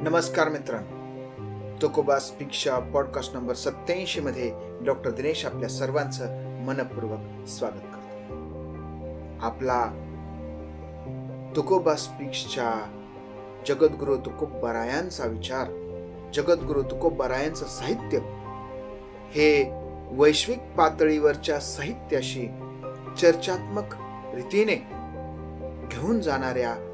नमस्कार मित्रांनो. Tukoba स्पीकच्या podcast number सत्याऐंशी मध्ये डॉक्टर दिनेश आपल्या सर्वांचं मनपूर्वक स्वागत करतो. आपला तुकोबा स्पीक्सच्या जगद्गुरु तुकोबरायांचा विचार जगद्गुरु तुकोबरायांचं साहित्य हे वैश्विक पातळीवरच्या साहित्याशी चर्चात्मक रीतीने घेऊन जाणाऱ्या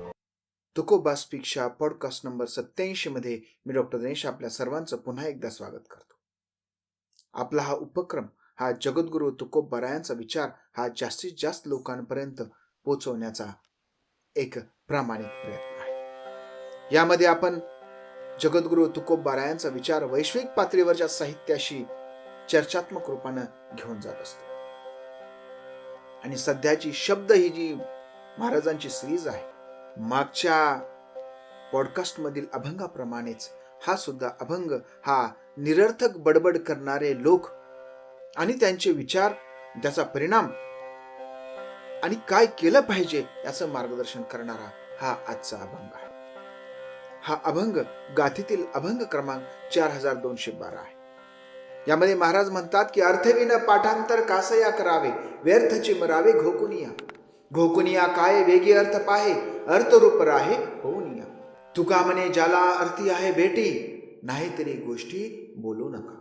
तुकोबासपेक्षा पॉडकास्ट नंबर सत्याऐंशीमध्ये मी डॉक्टर दिनेश आपल्या सर्वांचं पुन्हा एकदा स्वागत करतो. आपला हा उपक्रम हा जगद्गुरु तुकोबरायांचा विचार हा जास्तीत जास्त लोकांपर्यंत पोचवण्याचा एक प्रामाणिक प्रयत्न आहे. यामध्ये आपण जगद्गुरु तुकोबरायांचा विचार वैश्विक पातळीवरच्या साहित्याशी चर्चात्मक रूपानं घेऊन जात असतो. आणि सध्याची शब्द ही जी महाराजांची सिरीज आहे मागच्या पॉडकास्टमधील अभंगाप्रमाणेच हा सुद्धा अभंग हा निरर्थक बडबड करणारे लोक आणि त्यांचे विचार त्याचा परिणाम आणि काय केलं पाहिजे याचं मार्गदर्शन करणारा हा आजचा अभंग आहे. हा अभंग गाथीतील अभंग क्रमांक चार हजार दोनशे बारा आहे. यामध्ये महाराज म्हणतात की अर्थविन पाठांतर कासया करावे व्यर्थची मरावे घोकुनिया. घोकुनिया काय वेगी अर्थ पाहे अर्थरूप राहे होऊनिया तुका म्हणे ज्याला अर्थी आहे भेटी नाहीतरी गोष्टी बोलू नका.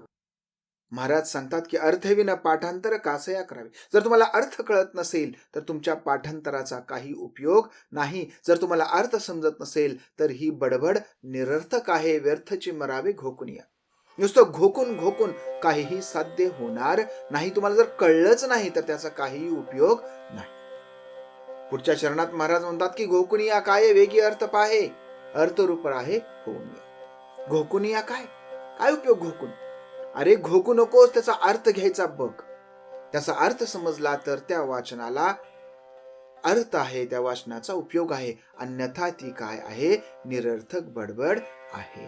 महाराज सांगतात की अर्थविना पाठांतर कासया करावे. जर तुम्हाला अर्थ कळत नसेल तर तुमच्या पाठांतराचा काही उपयोग नाही. जर तुम्हाला अर्थ समजत नसेल तर ही बडबड निरर्थक आहे. व्यर्थची मरावे घोकुनिया नुसतं घोकून घोकून काहीही साध्य होणार नाही. तुम्हाला जर कळलंच नाही तर त्याचा काहीही उपयोग नाही. पुढच्या चरणात महाराज म्हणतात की घोकुनिया काय वेगी अर्थ पाहे. अर्थरूप आहे होऊनिया घोकुनिया काय? काय उपयोग घोकून अरे घोकू नकोस त्याचा अर्थ घ्यायचा बघ. त्याचा अर्थ समजला तर त्या वाचनाला अर्थ आहे त्या वाचनाचा उपयोग आहे. अन्यथा ती काय आहे? निरर्थक बडबड आहे.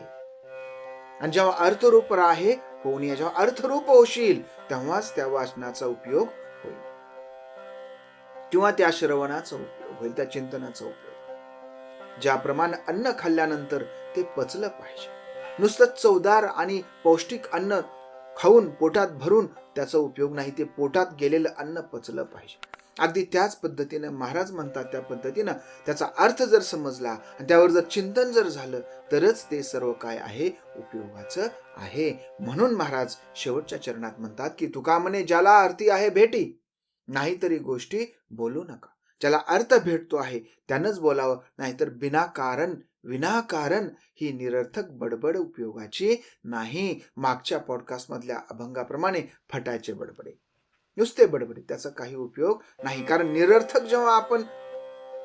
आणि जेव्हा अर्थरूप आहे होऊन जेव्हा अर्थरूप होशील तेव्हाच त्या वाचनाचा उपयोग किंवा त्या श्रवणाचा उपयोग होईल त्या चिंतनाचा उपयोग. ज्याप्रमाणे अन्न खाल्ल्यानंतर ते पचलं पाहिजे. नुसतं चवदार आणि पौष्टिक अन्न खाऊन पोटात भरून त्याचा उपयोग नाही ते पोटात गेलेलं अन्न पचलं पाहिजे. अगदी त्याच पद्धतीनं महाराज म्हणतात त्या पद्धतीनं त्याचा अर्थ जर समजला आणि त्यावर जर चिंतन जर झालं तरच ते सर्व काय आहे? उपयोगाचं आहे. म्हणून महाराज शेवटच्या चरणात म्हणतात की तुका म्हणे ज्याला अर्थी आहे भेटी. नाहीतरी गोष्टी बोलू नका. ज्याला अर्थ भेटतो आहे त्यानंच बोलावं. नाहीतर बिनाकारण विनाकारण ही निरर्थक बडबड उपयोगाची नाही. मागच्या पॉडकास्ट मधल्या अभंगाप्रमाणे फटायचे बडबडे. नुसते बडबडे त्याचा काही उपयोग नाही. कारण निरर्थक जेव्हा आपण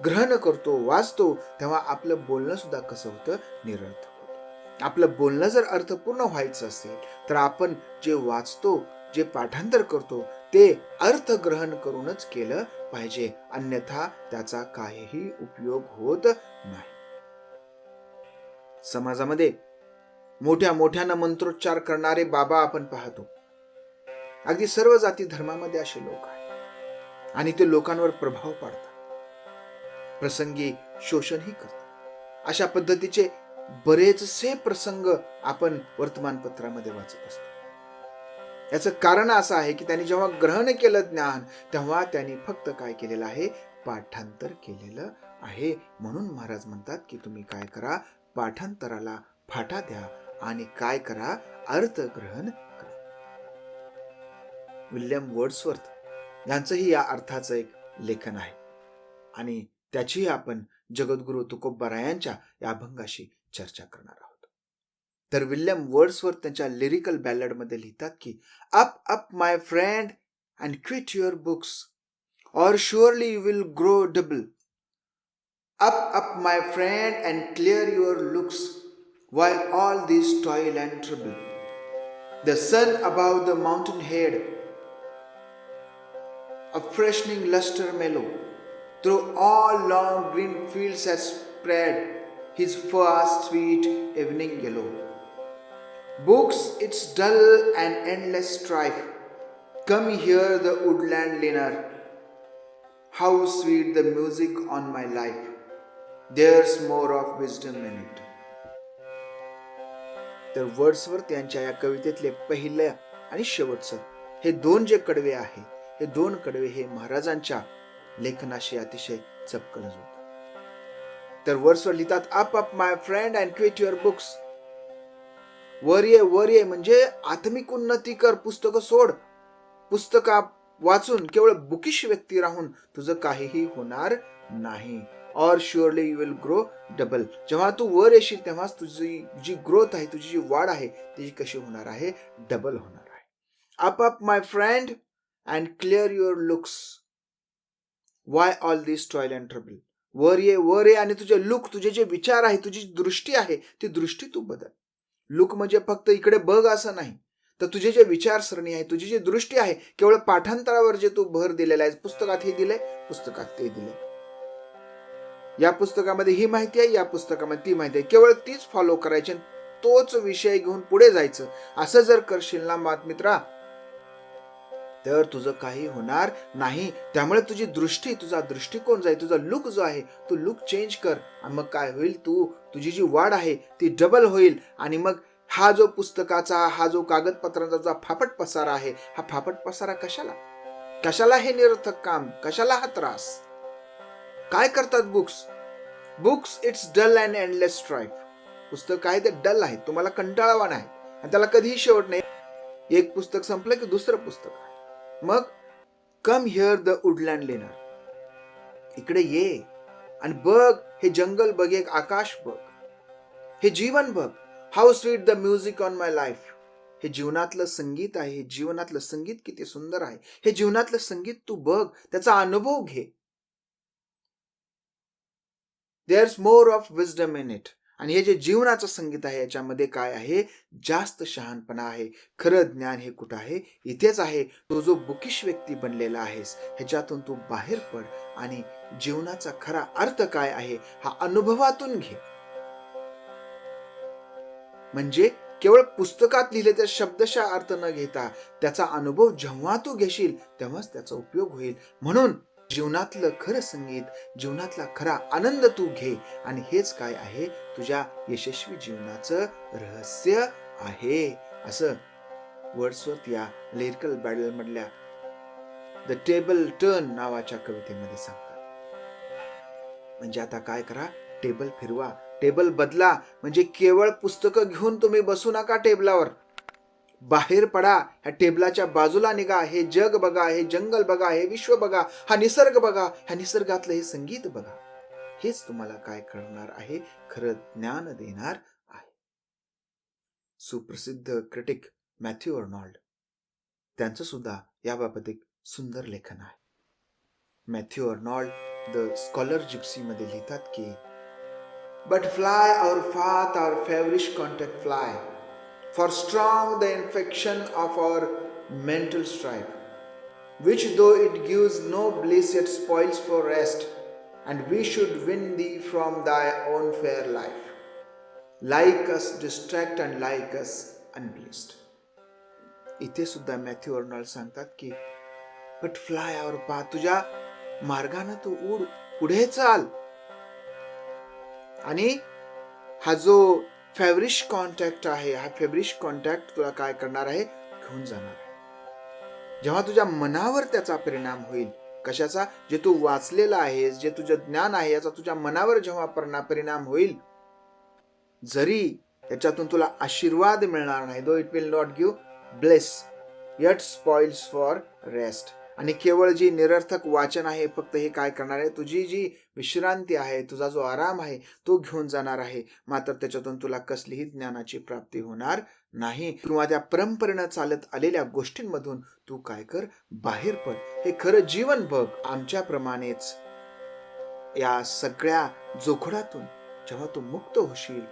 ग्रहण करतो वाचतो तेव्हा आपलं बोलणं सुद्धा कसं होतं? निरर्थक होतं. आपलं बोलणं जर अर्थपूर्ण व्हायचं असेल तर आपण जे वाचतो जे पाठांतर करतो ते अर्थ ग्रहण करूनच केलं पाहिजे. अन्यथा त्याचा काहीही उपयोग होत नाही. समाजामध्ये मोठ्या मोठ्यानं मंत्रोच्चार करणारे बाबा आपण पाहतो. अगदी सर्व जाती धर्मामध्ये असे लोक आहेत. आणि ते लोकांवर प्रभाव पाडतात. प्रसंगी शोषणही करतात. अशा पद्धतीचे बरेचसे प्रसंग आपण वर्तमानपत्रामध्ये वाचत असतो. याचं कारण असं आहे की त्यांनी जेव्हा ग्रहण केलं ज्ञान तेव्हा त्यांनी फक्त काय केलेलं आहे? पाठांतर केलेलं आहे. म्हणून महाराज म्हणतात की तुम्ही काय करा? पाठांतराला फाटा द्या आणि काय करा? अर्थग्रहण करा. विल्यम वर्ड्सवर्थ यांचंही या अर्थाचं एक लेखन आहे. आणि त्याचीही आपण जगद्गुरु तुकोबरायांच्या या अभंगाशी चर्चा करणार आहोत. तर विल्यम वर्ड्सवर्थ त्यांच्या लिरिकल बॅलडमध्ये लिहितात की up up my friend and quit your books or surely you will grow double Up, up, my friend, and clear your looks while all this toil and trouble. The sun above the mountain head, a freshening luster mellow, through all long green fields has spread his fast sweet evening yellow. Books its dull and endless strife. Come here, the woodland leaner. How sweet the music on my life. There's more of wisdom in it. तर Wordsworth यांच्या या कवितेतले पहिलं आणि शेवटचं हे दोन जे कडवे आहे हे दोन कडवे हे महाराजांच्या लेखनाशी अतिशय चपकन होत तर वर्ड्सवर लिहितात up up my friend and quit your books वर ये वर ये म्हणजे आत्मिक उन्नती कर पुस्तकं सोड. पुस्तका वाचून केवळ बुकिश व्यक्ती राहून तुझं काहीही होणार नाही. Or surely you will grow double जेव्हा तू वर येशील तेव्हाच तुझी जी ग्रोथ आहे तुझी जी वाढ आहे ती कशी होणार आहे? डबल होणार आहे. Up up my friend and clear your looks why all this toil and trouble वर ये वर ये आणि तुझे लुक तुझे जे विचार आहे तुझी दृष्टी आहे ती दृष्टी तू बदल. लुक म्हणजे फक्त इकडे बघ असं नाही. तर तुझे जे विचारसरणी आहे तुझी जी दृष्टी आहे केवळ पाठांतरावर जे तू भर दिलेला आहे पुस्तकात हे दिले पुस्तकात ते दिले या पुस्तकामध्ये ही माहिती आहे या पुस्तकामध्ये ती माहिती आहे. केवळ तीच फॉलो करायची आणि तोच विषय घेऊन पुढे जायचं. असं जर करशील ना मात मित्रा तर तुझं काही होणार नाही. त्यामुळे तुझी दृष्टी तुझा दृष्टिकोन जाईल तुझा लुक जो आहे तो लुक चेंज कर. आणि मग काय होईल तू? तुझी जी वाढ आहे ती डबल होईल. आणि मग हा जो पुस्तकाचा हा जो कागदपत्रांचा जो फापट पसारा आहे हा फापट पसारा कशाला? कशाला हे निरर्थक काम? कशाला हा त्रास? काय करतात books books it's dull and endless strife पुस्तक आहे ते डल आहे. तुम्हाला कंटाळावान आहे. आणि त्याला कधीही शेवट नाही. एक पुस्तक संपलं की दुसरं पुस्तक आहे. मग come here the woodland learner. इकडे ये आणि बघ हे जंगल बघ एक आकाश बघ. हे जीवन बघ how sweet the music on my life हे जीवनातलं संगीत आहे हे जीवनातलं संगीत किती सुंदर आहे. हे जीवनातलं संगीत तू बघ त्याचा अनुभव घे. There's more of wisdom in it आणि हे जे जीवनाचं संगीत आहे याच्यामध्ये काय आहे? जास्त शहाणपणा आहे. खरं ज्ञान हे कुठं आहे? इथेच आहे. तो जो बुकिश व्यक्ती बनलेला आहेस ह्याच्यातून तू बाहेर पड आणि जीवनाचा खरा अर्थ काय आहे हा अनुभवातून घे. म्हणजे केवळ पुस्तकात लिहिले त्या शब्दशः अर्थ न घेता त्याचा अनुभव जेव्हा तू घेशील तेव्हाच त्याचा उपयोग होईल. म्हणून जीवनातलं खरं संगीत जीवनातला खरा आनंद तू घे. आणि हेच काय आहे? तुझ्या यशस्वी जीवनाचं रहस्य आहे. असं वर्ड्सवर्थ या लिरिकल बॅडल मधल्या द टेबल टर्न नावाच्या कवितेमध्ये सांगतात. म्हणजे आता काय करा? टेबल फिरवा. टेबल बदला. म्हणजे केवळ पुस्तकं घेऊन तुम्ही बसू नका टेबलावर. बाहेर पडा ह्या टेबलाच्या बाजूला निघा हे जग बघा हे जंगल बघा हे विश्व बघा हा निसर्ग बघा ह्या निसर्गातलं हे संगीत बघा. हेच तुम्हाला काय कळणार आहे? खरं ज्ञान देणार आहे. सुप्रसिद्ध क्रिटिक मॅथ्यू अर्नॉल्ड त्यांचं सुद्धा याबाबत एक सुंदर लेखन आहे. मॅथ्यू अर्नॉल्ड द स्कॉलर जिप्सीमध्ये लिहितात की but fly our path our feverish contact fly for strong the infection of our mental strife, which though it gives no bliss yet spoils for rest, and we should win thee from thy own fair life. Like us distract and like us unblessed. इथे सुद्धा Matthew Arnold सांगतात की but fly आवर पा तुझ्या मार्गानं तू उड पुढे चाल आणि हा जो फॅब्रिश कॉन्टॅक्ट आहे. हा फॅब्रिश कॉन्टॅक्ट तुला काय करणार आहे? घेऊन जाणार आहे. जेव्हा तुझ्या मनावर त्याचा परिणाम होईल कशाचा? जे तू वाचलेला आहेस जे तुझं ज्ञान आहे याचा तुझ्या मनावर जेव्हा परिणा- परिणाम होईल जरी त्याच्यातून तुला आशीर्वाद मिळणार नाही. Though it will not give bless yet spoils for rest आणि केवळ जी निरर्थक वाचन आहे फक्त हे काय करणार आहे? तुझी जी विश्रांती आहे तुझा जो आराम आहे तो घेऊन जाणार आहे. मात्र त्याच्यातून तुला कसलीही ज्ञानाची प्राप्ती होणार नाही. किंवा त्या परंपरेनं चालत आलेल्या गोष्टींमधून तू काय कर? बाहेर पड. हे खरं जीवन बघ. आमच्याप्रमाणेच या सगळ्या जोखडातून जेव्हा तू मुक्त होशील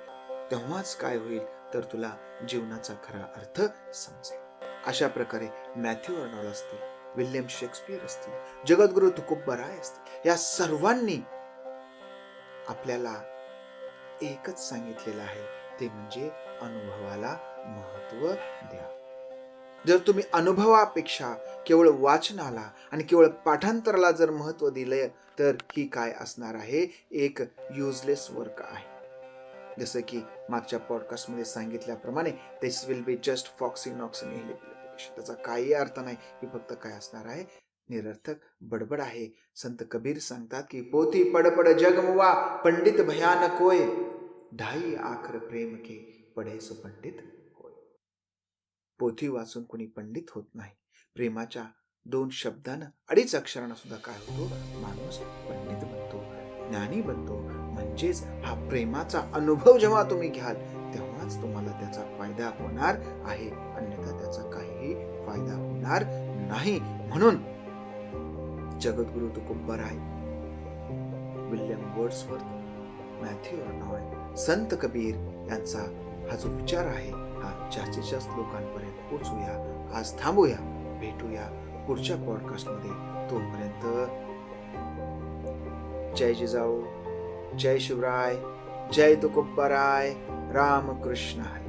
तेव्हाच काय होईल? तर तुला जीवनाचा खरा अर्थ समजेल. अशा प्रकारे मॅथ्यू अर्नॉल्ड असतील. विल्यम शेक्सपियर असतील जगद्गुरु तुकोब राय असतील या सर्वांनी आपल्याला एकच सांगितलेलं आहे ते म्हणजे अनुभवाला महत्त्व द्या. जर तुम्ही अनुभवापेक्षा केवळ वाचनाला आणि केवळ पाठांतराला जर महत्त्व दिलं तर ही काय असणार आहे? एक युजलेस वर्क आहे. जसं की मागच्या पॉडकास्टमध्ये सांगितल्याप्रमाणे this will be just foxy noxin त्याचा काही अर्थ नाही की फक्त काय असणार आहे? निरर्थक बडबड आहे. संत कबीर सांगतात की पोथी पडपड जगमुवा पंडित भयानक होय ढाई आखर प्रेम के पडे सुपंडित होय. पोथी वाचून कोणी पंडित होत नाही. प्रेमाच्या दोन शब्दानं अडीच अक्षरानं सुद्धा काय होतो? माणूस पंडित बनतो ज्ञानी बनतो. म्हणजेच हा प्रेमाचा अनुभव जेव्हा तुम्ही घ्याल तेव्हाच तुम्हाला त्याचा फायदा होणार आहे. अन्यथा त्याचा काहीही फायदा होणार नाही म्हणून Jagadguru Tukobaray William Wordsworth Matthew Arnold Sant Kabir यांचा हा जो विचार आहे हा जास्तीत जास्त लोकांपर्यंत पोचूया आज थांबूया भेटूया पुढच्या पॉडकास्टमध्ये तोपर्यंत जय जिजाऊ जय शिवराय जय तुकोबराय राम कृष्ण हरी